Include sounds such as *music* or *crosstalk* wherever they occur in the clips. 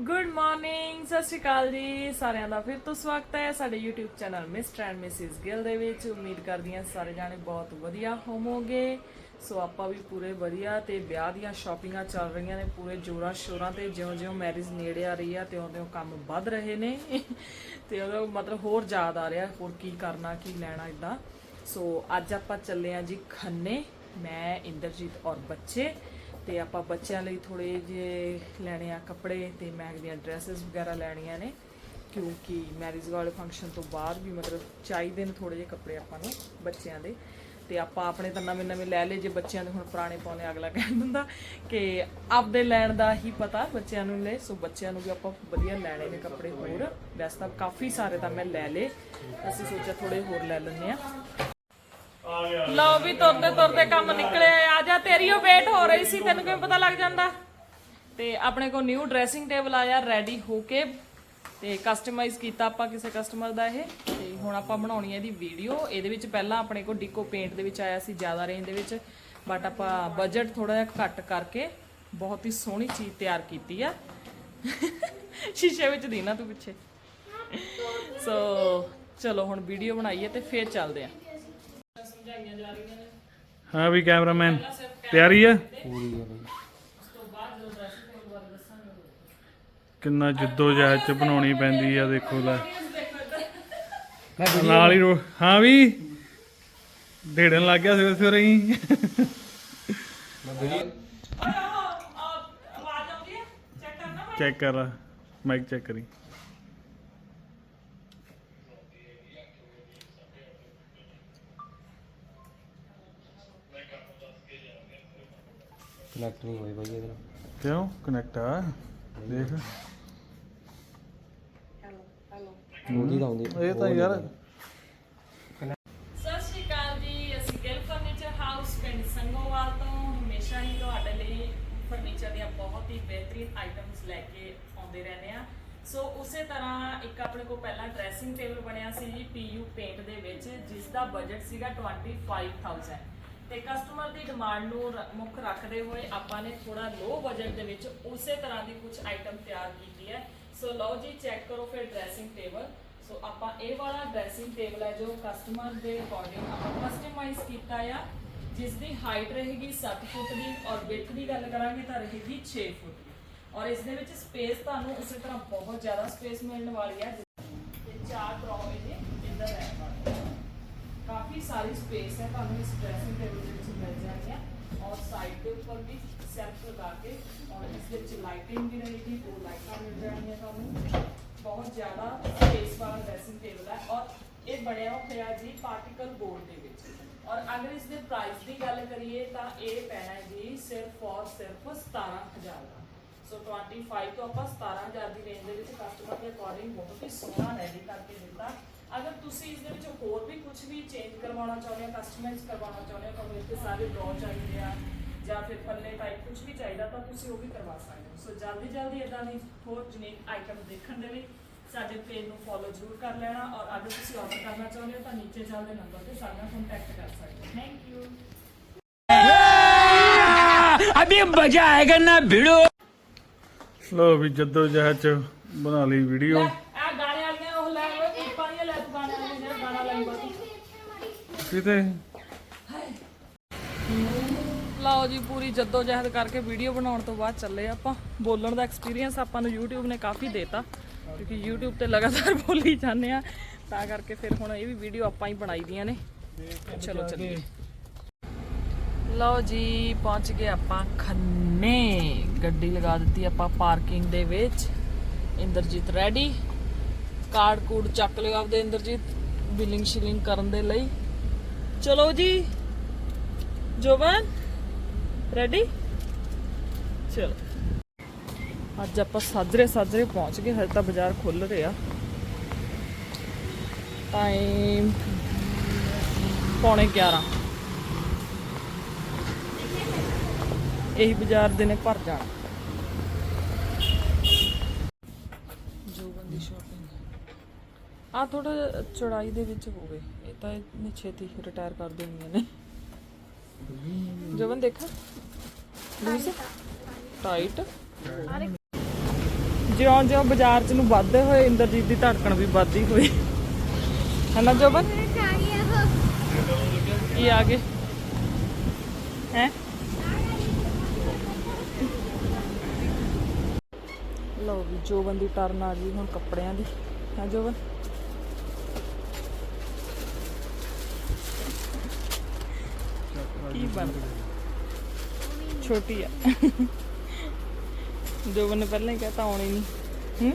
Good morning ਸਤਿ ਸ਼੍ਰੀ ਅਕਾਲ ਜੀ, ਸਾਰਿਆਂ ਦਾ ਫਿਰ ਤੋਂ ਸਵਾਗਤ ਹੈ ਸਾਡੇ YouTube channel mister and missus Gill ਦੇ ਵਿੱਚ। ਉਮੀਦ ਕਰਦੀ ਹਾਂ ਸਾਰੇ ਜਾਣੇ ਬਹੁਤ ਵਧੀਆ ਹੋਵੋਗੇ। ਸੋ ਆਪਾਂ ਵੀ ਪੂਰੇ ਵਧੀਆ ਤੇ ਵਿਆਹ ਦੀਆਂ ਸ਼ਾਪਿੰਗਾਂ ਚੱਲ ਰਹੀਆਂ ਨੇ, ਪੂਰੇ ਜੋਰਾਂ ਸ਼ੋਰਾਂ ਤੇ ਜਿਉਂ-ਜਿਉਂ ਮੈਰਿਜ ਨੇੜੇ ਆ ਰਹੀ ਆ ਤਿਉਂ-ਤਿਉਂ ਕੰਮ ਵੱਧ ਰਹੇ ਨੇ। ਤੇ ਉਹਦਾ ਮਤਲਬ ਹੋਰ ਯਾਦ ਆ ਰਿਹਾ, ਹੋਰ ਕੀ ਕਰਨਾ, ਕੀ ਲੈਣਾ ਇਦਾਂ ਸੋ ਅੱਜ ਆਪਾਂ ਚੱਲੇ ਆ ਜੀ ਖੰਨੇ, ਮੈਂ, ਇੰਦਰਜੀਤ ਔਰ ਬੱਚੇ। ਤੇ ਆਪਾਂ ਬੱਚਿਆਂ ਲਈ ਥੋੜੇ ਜਿਹੇ ਲੈਣੇ ਆ ਕੱਪੜੇ ਤੇ ਮੈਗ ਦੀਆਂ ਡਰੈਸਸ ਵਗੈਰਾ ਲੈਣੀਆਂ ਨੇ, ਕਿਉਂਕਿ ਮੈਰਿਜ ਵਾਲੇ ਫੰਕਸ਼ਨ ਤੋਂ ਬਾਅਦ ਵੀ ਮਤਲਬ ਚਾਹੀਦੇ ਨੇ ਥੋੜੇ ਜਿਹੇ ਕੱਪੜੇ ਆਪਾਂ ਨੂੰ ਬੱਚਿਆਂ ਦੇ। ਤੇ ਆਪਾਂ ਆਪਣੇ ਤਾਂ ਨਵੇਂ ਨਵੇਂ ਲੈ ਲਏ, ਜੇ ਬੱਚਿਆਂ ਦੇ ਹੁਣ ਪੁਰਾਣੇ ਪਾਉਣੇ ਅਗਲਾ ਕਹਿ ਦਿੰਦਾ ਕਿ ਆਪਦੇ ਲੈਣ ਦਾ ਹੀ ਪਤਾ ਬੱਚਿਆਂ ਨੂੰ ਲੈ, ਸੋ ਬੱਚਿਆਂ ਨੂੰ ਵੀ ਆਪਾਂ ਵਧੀਆ ਲੈਣੇ ਨੇ ਕੱਪੜੇ ਹੋਰ। ਵੈਸੇ ਤਾਂ ਕਾਫੀ ਸਾਰੇ ਤਾਂ ਮੈਂ ਲੈ ਲਏ। ਅਸੀਂ ਸੋਚਿਆ ਥੋੜੇ ਹੋਰ ਲੈ ਲੈਂਦੇ ਆ ਲਓ ਵੀ ਤੁਰਦੇ ਤੁਰਦੇ ਕੰਮ ਨਿਕਲਿਆ ਆ ਜਾ, ਤੇਰੀ ਉਹ ਵੇਟ ਹੋ ਰਹੀ ਸੀ, ਤੈਨੂੰ ਕਿਵੇਂ ਪਤਾ ਲੱਗ ਜਾਂਦਾ? ਤੇ ਆਪਣੇ ਕੋਲ ਨਿਊ ਡਰੈਸਿੰਗ ਟੇਬਲ ਆਇਆ ਰੈਡੀ ਹੋ ਕੇ ਤੇ ਕਸਟਮਾਈਜ਼ ਕੀਤਾ ਆਪਾਂ ਕਿਸੇ ਕਸਟਮਰ ਦਾ ਇਹ। ਤੇ ਹੁਣ ਆਪਾਂ ਬਣਾਉਣੀ ਹੈ ਇਹਦੀ ਵੀਡੀਓ ਇਹਦੇ ਵਿੱਚ ਪਹਿਲਾਂ ਆਪਣੇ ਕੋਲ ਡਿਕੋ ਪੇਂਟ ਦੇ ਵਿੱਚ ਆਇਆ ਸੀ, ਜ਼ਿਆਦਾ ਰੇਂਜ ਦੇ ਵਿੱਚ। ਬਟ ਆਪਾਂ ਬਜਟ ਥੋੜਾ ਜਿਹਾ ਘੱਟ ਕਰਕੇ ਬਹੁਤ ਹੀ ਸੋਹਣੀ ਚੀਜ਼ ਤਿਆਰ ਕੀਤੀ ਆ। ਸ਼ੀਸ਼ੇ ਵਿੱਚ ਦੀ ਨਾ ਤੂੰ ਪਿੱਛੇ। ਸੋ ਚਲੋ ਹੁਣ ਵੀਡੀਓ ਬਣਾਈਏ ਤੇ ਫੇਰ ਚੱਲਦੇ ਆ। ਸਮਝਾਈਆਂ ਜਾ ਰਹੀਆਂ ਨੇ। ਹਾਂ ਵੀ ਕੈਮਰਾਮੈਨ ਤਿਆਰੀ ਆ? ਕਿੰਨਾ ਜਿੱਦੋ ਜਹਿਦ ਚ ਬਣਾਉਣੀ ਪੈਂਦੀ ਆ ਦੇਖੋ ਲੈ। ਨਾਲ ਹੀ ਰੋ- ਹਾਂ ਵੀ ਢੇੜਨ ਲੱਗ ਗਿਆ ਸਵੇਰੇ ਸਵੇਰੇ ਹੀ। ਓਏ ਉਹ ਆ, ਆਵਾਜ਼ ਆਉਂਦੀ ਹੈ ਚੈੱਕ ਕਰਨਾ ਮੈਂ ਚੈੱਕ ਕਰ ਮਾਈਕ ਚੈੱਕ ਕਰੀ। ਕਨੈਕਟ ਨਹੀਂ ਹੋਈ ਬਾਈ ਇਹਦੇ ਨਾਲ। ਕਿਉਂ? ਕਨੈਕਟ ਆ? ਦੇਖ। ਉਹਦੀ ਤਾਂ ਆਉਂਦੀ। ਇਹ ਤਾਂ ਯਾਰ ਸਤਿ ਸ਼੍ਰੀ ਅਕਾਲ ਜੀ ਅਸੀਂ ਗਿਲ ਫਰਨੀਚਰ ਹਾਊਸ ਪਿੰਡ ਸੰਗੋਵਾਲ ਤੋਂ। ਹਮੇਸ਼ਾ ਹੀ ਤੁਹਾਡੇ ਲਈ ਫਰਨੀਚਰ ਦੀਆਂ ਬਹੁਤ ਹੀ ਬਿਹਤਰੀਨ ਆਈਟਮਸ ਲੈ ਕੇ ਆਉਂਦੇ ਰਹਿੰਦੇ ਆ ਸੋ ਉਸੇ ਤਰ੍ਹਾਂ ਇੱਕ ਆਪਣੇ ਕੋਲ ਪਹਿਲਾਂ ਡਰੈਸਿੰਗ ਟੇਬਲ ਬਣਿਆ ਸੀ ਜੀ ਪੀਯੂ ਪੇਂਟ ਦੇ ਵਿੱਚ ਜਿਸ ਦਾ ਬਜਟ ਸੀਗਾ 25000 ਤੇ ਕਸਟਮਰ ਦੀ ਡਿਮਾਂਡ ਨੂੰ ਰ- ਮੁੱਖ ਰੱਖਦੇ ਹੋਏ ਆਪਾਂ ਨੇ ਥੋੜਾ ਲੋ ਬਜਟ ਦੇ ਵਿੱਚ ਉਸੇ ਤਰ੍ਹਾਂ ਦੀ ਕੁਝ ਆਈਟਮ ਤਿਆਰ ਕੀਤੀ ਹੈ। ਸੋ ਲਓ ਜੀ ਚੈੱਕ ਕਰੋ ਫਿਰ ਡਰੈਸਿੰਗ ਟੇਬਲ ਸੋ ਆਪਾਂ ਇਹ ਵਾਲਾ ਡਰੈਸਿੰਗ ਟੇਬਲ ਹੈ ਜੋ ਕਸਟਮਰ ਦੇ ਅਕੋਰਡਿੰਗ ਆਪਾਂ ਕਸਟਮਾਈਜ਼ ਕੀਤਾ ਆ ਜਿਸ ਦੀ ਹਾਈਟ ਰਹੇਗੀ 7 ਫੁੱਟ ਦੀ ਔਰ ਵਿੱਥ ਦੀ ਗੱਲ ਕਰਾਂਗੇ ਤਾਂ ਰਹੇਗੀ 6 ਫੁੱਟ ਦੀ। ਔਰ ਇਸ ਦੇ ਵਿੱਚ ਸਪੇਸ ਤੁਹਾਨੂੰ ਉਸੇ ਤਰ੍ਹਾਂ ਬਹੁਤ ਜ਼ਿਆਦਾ ਸਪੇਸ ਮਿਲਣ ਵਾਲੀ ਹੈ। ਤੇ ਚਾਰ ਡਰਾਅ ਇਹਦੇ ਇੱਧਰ ਹੈ ਸਾਰੀ ਸਪੇਸ ਹੈ, ਤੁਹਾਨੂੰ ਇਸ ਡਰੈਸਿੰਗ ਟੇਬਲ ਦੇ ਵਿੱਚ ਮਿਲ ਜਾਣੀ ਹੈ। ਔਰ ਸਾਈਡ ਦੇ ਉੱਪਰ ਵੀ ਸੈਲਫ ਲਗਾ ਕੇ ਔਰ ਇਸ ਵਿੱਚ ਲਾਈਟਿੰਗ ਵੀ ਰਹੇਗੀ, ਦੋ ਲਾਈਟਾਂ ਮਿਲ ਜਾਣਗੀਆਂ ਤੁਹਾਨੂੰ। ਬਹੁਤ ਜ਼ਿਆਦਾ ਸਪੇਸ ਵਾਲਾ ਡਰੈਸਿੰਗ ਟੇਬਲ ਹੈ ਔਰ ਇਹ ਬਣਿਆ ਹੋਇਆ ਜੀ ਪਾਰਟੀਕਲ ਬੋਰਡ ਦੇ ਵਿੱਚ। ਔਰ ਅਗਰ ਇਸ ਦੇ ਪ੍ਰਾਈਸ ਦੀ ਗੱਲ ਕਰੀਏ ਤਾਂ ਇਹ ਪੈਣਾ ਜੀ ਸਿਰਫ ਔਰ ਸਿਰਫ 17000 ਦਾ। ਸੋ 25 ਤੋਂ ਆਪਾਂ 17000 ਦੀ ਰੇਂਜ ਦੇ ਵਿੱਚ ਕਸਟਮਰ ਦੇ ਅਕੋਰਡਿੰਗ ਬਹੁਤ ਹੀ ਸੋਹਣਾ ਰੈਡੀ ਕਰਕੇ ਦਿੱਤਾ। ਅਗਰ ਤੁਸੀਂ ਇਸ ਦੇ ਵਿੱਚ ਹੋਰ ਵੀ ਕੁਝ ਵੀ ਚੇਂਜ ਕਰਵਾਉਣਾ ਚਾਹੁੰਦੇ ਹੋ ਕਸਟਮਾਈਜ਼ ਕਰਵਾਉਣਾ ਚਾਹੁੰਦੇ ਹੋ ਤੁਹਾਨੂੰ ਇੱਥੇ ਸਾਰੇ ਡਰਾ ਚਾਹੀਦੇ ਆ ਜਾਂ ਫਿਰ ਪੱਲੇ ਟਾਈਪ ਕੁਝ ਵੀ ਚਾਹੀਦਾ ਤਾਂ ਤੁਸੀਂ ਉਹ ਵੀ ਕਰਵਾ ਸਕਦੇ ਹੋ। ਸੋ ਜਲਦੀ ਜਲਦੀ ਇਦਾਂ ਦੀ ਹੋਰ ਜੁਨੀਕ ਆਈਟਮ ਦੇਖਣ ਦੇ ਲਈ ਸਾਡੇ ਪੇਜ ਨੂੰ ਫੋਲੋ ਜ਼ਰੂਰ ਕਰ ਲੈਣਾ ਔਰ ਅਗਰ ਤੁਸੀਂ ਆਰਡਰ ਕਰਨਾ ਚਾਹੁੰਦੇ ਹੋ ਤਾਂ ਨੀਚੇ ਚੱਲਦੇ ਨੰਬਰ ਤੇ ਸਾਡੇ ਨਾਲ ਕੰਟੈਕਟ ਕਰ ਸਕਦੇ ਹੋ। ਥੈਂਕ ਯੂ ਅਬੇ ਮਜ਼ਾ ਆਏਗਾ ਨਾ ਭਿੜੋ ਲੋ ਵੀ ਜੱਦੋ ਜਹਾਜ਼ ਚ ਬਣਾ ਲਈ ਵੀਡੀਓ ਕਿਤੇ ਲਓ ਜੀ, ਪੂਰੀ ਜੱਦੋ ਜਹਿਦ ਕਰਕੇ ਵੀਡੀਓ ਬਣਾਉਣ ਤੋਂ ਬਾਅਦ ਚੱਲੇ ਆਪਾਂ। ਬੋਲਣ ਦਾ ਐਕਸਪੀਰੀਅੰਸ ਆਪਾਂ ਨੂੰ YouTube ਨੇ ਕਾਫੀ ਦੇਤਾ, ਕਿਉਂਕਿ YouTube ਤੇ ਲਗਾਤਾਰ *laughs* ਬੋਲੀ ਜਾਂਦੇ ਆ। ਤਾਂ ਕਰਕੇ ਫਿਰ ਹੁਣ ਇਹ ਵੀ ਵੀਡੀਓ ਆਪਾਂ ਹੀ ਬਣਾਈ ਦੀਆਂ ਨੇ। ਚਲੋ ਚੱਲੀਏ। ਲਓ ਜੀ, ਪਹੁੰਚ ਗਏ ਆਪਾਂ ਖੰਨੇ। ਗੱਡੀ ਲਗਾ ਦਿੱਤੀ ਆਪਾਂ ਪਾਰਕਿੰਗ ਦੇ ਵਿੱਚ। ਇੰਦਰਜੀਤ ਰੈਡੀ ਕਾਰਡ ਕੂਡ ਚੱਕ ਲਿਓ ਆਪਦੇ ਇੰਦਰਜੀਤ ਬਿਲਿੰਗ ਸ਼ਿਲਿੰਗ ਕਰਨ ਦੇ ਲਈ। ਚਲੋ ਜੀ। ਜੋਬਨ? ਰੈਡੀ ਚਲੋ। ਅੱਜ ਆਪਾਂ ਸਾਜਰੇ ਸਾਜਰੇ ਪਹੁੰਚ ਗਏ, ਹਜੇ ਤਾਂ ਬਾਜ਼ਾਰ ਖੁੱਲ ਰਿਹਾ। ਟਾਈਮ ਪੌਣੇ 11 ਇਹੀ ਬਾਜ਼ਾਰ ਦੇ ਨੇ ਭਰ ਜਾਣਾ ਜੋਬਨ ਦੀ ਸ਼ਾਪਿੰਗ ਆ ਥੋੜਾ ਚੌੜਾਈ ਦੇ ਵਿੱਚ ਹੋਵੇ। ਇਹ ਤਾਂ ਇਹਨੇ ਛੇਤੀ ਰਿਟਾਇਰ ਕਰ ਦੇਣੀਆਂ ਨੇ। ਜਵਨ ਦੇਖਾ? ਲੂਜ਼ ਟਾਈਟ ਜਿਉਂ ਜਿਉਂ ਬਾਜ਼ਾਰ ਚ ਨੂੰ ਵੱਧਦੇ ਹੋਏ ਇੰਦਰਜੀਤ ਦੀ ਧੜਕਣ ਵੀ ਵੱਧਦੀ ਹੋਈ। ਹਨਾ ਜੋਬਨ ਕੀ ਆ ਗਏ? ਹੈ? ਲਓ ਵੀ ਜੋਬਨ ਦੀ ਟਰਨ ਆ ਗਈ ਹੁਣ ਕੱਪੜਿਆਂ ਦੀ। ਹੈ ਜੋਬਨ ਕੀ ਬਣ ਛੋਟੀ ਆ। ਜੋਬਨ ਨੇ ਪਹਿਲਾਂ ਹੀ ਕਹਤਾ ਆਉਣੀ ਨਹੀਂ। ਹੂੰ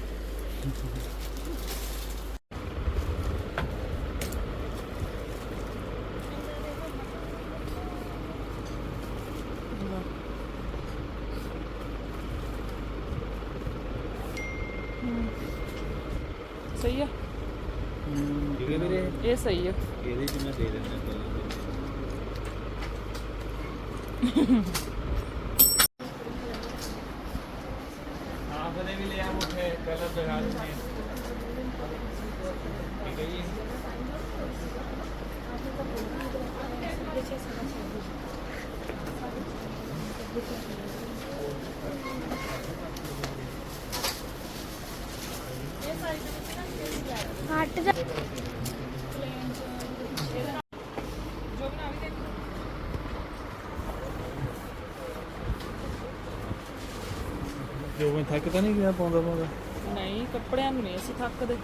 ਸਹੀ ਆ। ਠੀਕ ਹੈ ਵੀਰੇ। ਇਹ ਸਹੀ ਆ। ਇਹਦੇ ਚ ਮੈਂ ਦੇ ਦਿੰਦਾ। ਆਪਨੇ ਵੀ ਲਿਆ ਮੁੱਠੇ ਕਲਰ ਦਿਖਾ ਦਿੰਦੇ ਠੀਕ ਹੈ ਜੀ ਹਟ ਜਾ ਜੋ ਮੈਂ ਥੱਕ ਤਾਂ ਨਹੀਂ ਗਿਆ ਪਾਉਂਦਾ ਪਾਉਂਦਾ? ਨਹੀਂ ਕੱਪੜਿਆਂ ਨੂੰ ਨਹੀਂ ਅਸੀਂ ਥੱਕਦੇ।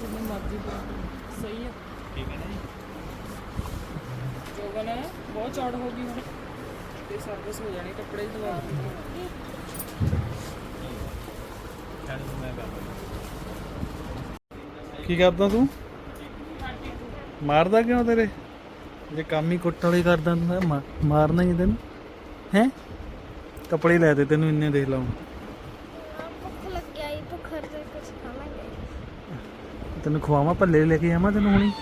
ਜਿੰਨੇ ਮਰਜ਼ੀ ਪਾਓ ਸਹੀ ਆ। ਠੀਕ ਹੈ ਨਾ ਜੀ? ਜੋਗਨ ਬਹੁਤ ਚੌੜ ਹੋ ਗਈ ਹੁਣ। ਤੇ ਸਰਵਿਸ ਹੋ ਜਾਣੀ ਕੱਪੜੇ ਦੀ ਦੁਆ ਛੱਡ ਦੂੰ ਮੈਂ ਕਰ ਕੀ ਕਰਦਾ ਤੂੰ? ਮਾਰਦਾ ਕਿਉਂ ਤੇਰੇ? ਜੇ ਕੰਮ ਹੀ ਕੁੱਟ ਵਾਲੀ ਕਰਦਾ ਤੂੰ ਤਾਂ ਮਾ- ਮਾਰਨਾ ਹੀ ਤੈਨੂੰ। ਹੈ? ਕੱਪੜੇ ਲੈ ਦੇ ਤੈਨੂੰ ਇੰਨੇ ਦੇਖ ਲਾ ਹੁਣ। ਭੁੱਖ ਲੱਗਿਆ ਕੁਝ ਖਾਵਾਂਗੇ। ਤੈਨੂੰ ਖਵਾਵਾਂ, ਭੱਲੇ ਲੈ ਕੇ ਆਵਾਂ ਤੈਨੂੰ ਹੁਣੀ?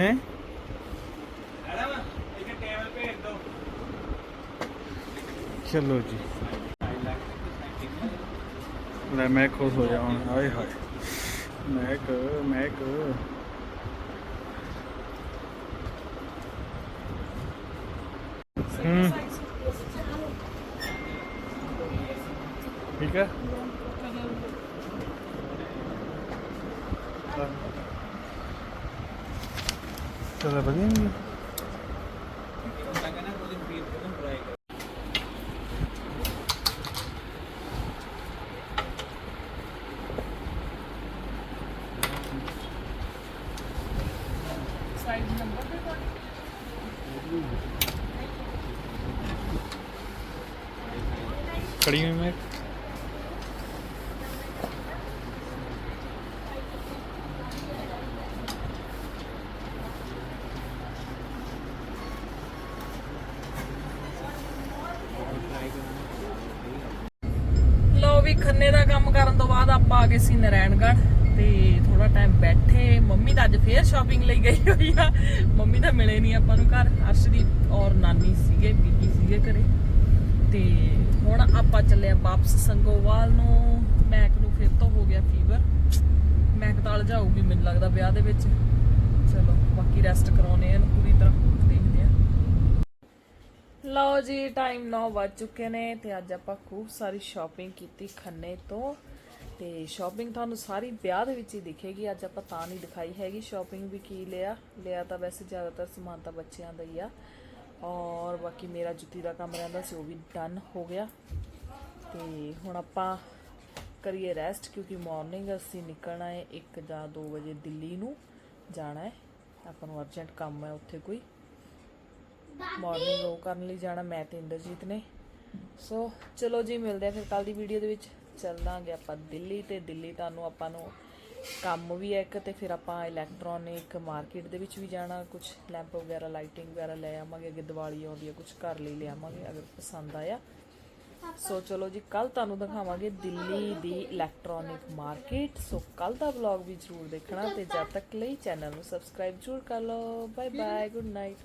ਹੈ? ਚਲੋ ਜੀ। ਲੈ, ਮੈਂ ਖੁਸ਼ ਹੋ ਜਾ ਹੁਣ ਹਾਏ ਹਾਏ। ਮੈਂ ਕ ਮੈਂ ਕ। ਹੂੰ। ਠੀਕ ਹੈ? ਚਲੋ ਵਧੀਆ ਨਹੀਂ ਖੜੀ ਹੋਈ ਮੈਂ। ਲੋ ਦਾ ਕੰਮ ਕਰਨ ਤੋਂ ਬਾਅਦ ਆਪਾਂ ਆ ਗਏ ਸੀ ਨਰੈਣਗੜ੍ਹ ਤੇ ਥੋੜਾ ਟਾਈਮ ਬੈਠੇ। ਮੰਮੀ ਤਾਂ ਅੱਜ ਫੇਰ ਸ਼ਾਪਿੰਗ ਲਈ ਗਈ ਹੋਈ ਆ। ਮੰਮੀ ਤਾਂ ਮਿਲੇ ਨਹੀਂ ਆਪਾਂ ਨੂੰ ਘਰ। ਅਰਸ਼ਦੀਪ ਔਰ ਨਾਨੀ ਸੀਗੇ, ਬੀਬੀ ਸੀਗੇ ਘਰੇ। ਤੇ ਹੁਣ ਆਪਾਂ ਚੱਲੇ ਆ ਵਾਪਸ ਸੰਗੋਵਾਲ ਨੂੰ। ਮੈਕ ਨੂੰ ਫਿਰ ਤੋਂ ਹੋ ਗਿਆ ਫੀਵਰ ਮੈਕ ਤਾਂ ਜਾਊਗੀ ਮੈਨੂੰ ਲੱਗਦਾ ਵਿਆਹ ਦੇ ਵਿੱਚ। ਚਲੋ, ਬਾਕੀ ਰੈਸਟ ਕਰਾਉਣੇ ਆ ਇਹਨੂੰ ਪੂਰੀ ਤਰ੍ਹਾਂ। ਲਓ ਜੀ ਟਾਈਮ 9 ਵੱਜ ਚੁੱਕੇ ਨੇ ਤੇ ਅੱਜ ਆਪਾਂ ਖੂਬ ਸਾਰੀ ਸ਼ਾਪਿੰਗ ਕੀਤੀ ਖੰਨੇ ਤੋਂ। ਤੇ ਸ਼ਾਪਿੰਗ ਤੁਹਾਨੂੰ ਸਾਰੀ ਵਿਆਹ ਦੇ ਵਿੱਚ ਹੀ ਦਿਖੇਗੀ। ਅੱਜ ਆਪਾਂ ਤਾਂ ਨਹੀਂ ਦਿਖਾਈ ਹੈਗੀ ਸ਼ਾਪਿੰਗ ਵੀ ਕੀ ਲਿਆ। ਲਿਆ ਤਾਂ ਵੈਸੇ ਜ਼ਿਆਦਾਤਰ ਸਮਾਨ ਤਾਂ ਬੱਚਿਆਂ ਦਾ ਹੀ ਆ। ਔਰ ਬਾਕੀ ਮੇਰਾ ਜੁੱਤੀ ਦਾ ਕੰਮ ਰਹਿੰਦਾ ਸੀ, ਉਹ ਵੀ ਡਨ ਹੋ ਗਿਆ। ਤੇ ਹੁਣ ਆਪਾਂ ਕਰੀਏ ਰੈਸਟ ਕਿਉਂਕਿ ਮਾਰਨਿੰਗ ਅਸੀਂ ਨਿਕਲਣਾ ਹੈ 1 ਜਾਂ 2 ਵਜੇ ਦਿੱਲੀ ਨੂੰ। ਜਾਣਾ ਹੈ। ਆਪਾਂ ਨੂੰ ਅਰਜੈਂਟ ਕੰਮ ਹੈ ਉੱਥੇ ਕੋਈ। ਮਾਰਨਿੰਗ ਉਹ ਕਰਨ ਲਈ ਜਾਣਾ ਮੈਂ ਤੇ ਇੰਦਰਜੀਤ ਨੇ। ਸੋ ਚਲੋ ਜੀ, ਮਿਲਦੇ ਆ ਫਿਰ ਕੱਲ ਦੀ ਵੀਡੀਓ ਦੇ ਵਿੱਚ। ਚੱਲਾਂਗੇ ਆਪਾਂ ਦਿੱਲੀ ਤੇ ਦਿੱਲੀ ਤੁਹਾਨੂੰ ਆਪਾਂ ਨੂੰ ਕੰਮ ਵੀ ਹੈ ਇੱਕ ਤੇ ਫਿਰ ਆਪਾਂ ਇਲੈਕਟ੍ਰੋਨਿਕ ਮਾਰਕੀਟ ਦੇ ਵਿੱਚ ਵੀ ਜਾਣਾ ਕੁਝ ਲੈਂਪ ਵਗੈਰਾ ਲਾਈਟਿੰਗ ਵਗੈਰਾ ਲੈ ਆਵਾਂਗੇ, ਅੱਗੇ ਦੀਵਾਲੀ ਆਉਂਦੀ ਹੈ ਕੁਝ ਘਰ ਲਈ ਲਿਆਵਾਂਗੇ ਅਗਰ ਪਸੰਦ ਆਇਆ। ਸੋ ਚਲੋ ਜੀ ਕੱਲ ਤੁਹਾਨੂੰ ਦਿਖਾਵਾਂਗੇ ਦਿੱਲੀ ਦੀ ਇਲੈਕਟ੍ਰੋਨਿਕ ਮਾਰਕੀਟ ਸੋ ਕੱਲ ਦਾ ਵਲੌਗ ਵੀ ਜ਼ਰੂਰ ਦੇਖਣਾ ਤੇ ਜਦ ਤੱਕ ਲਈ ਚੈਨਲ ਨੂੰ ਸਬਸਕ੍ਰਾਈਬ ਜ਼ਰੂਰ ਕਰ ਲਓ। Bye bye good night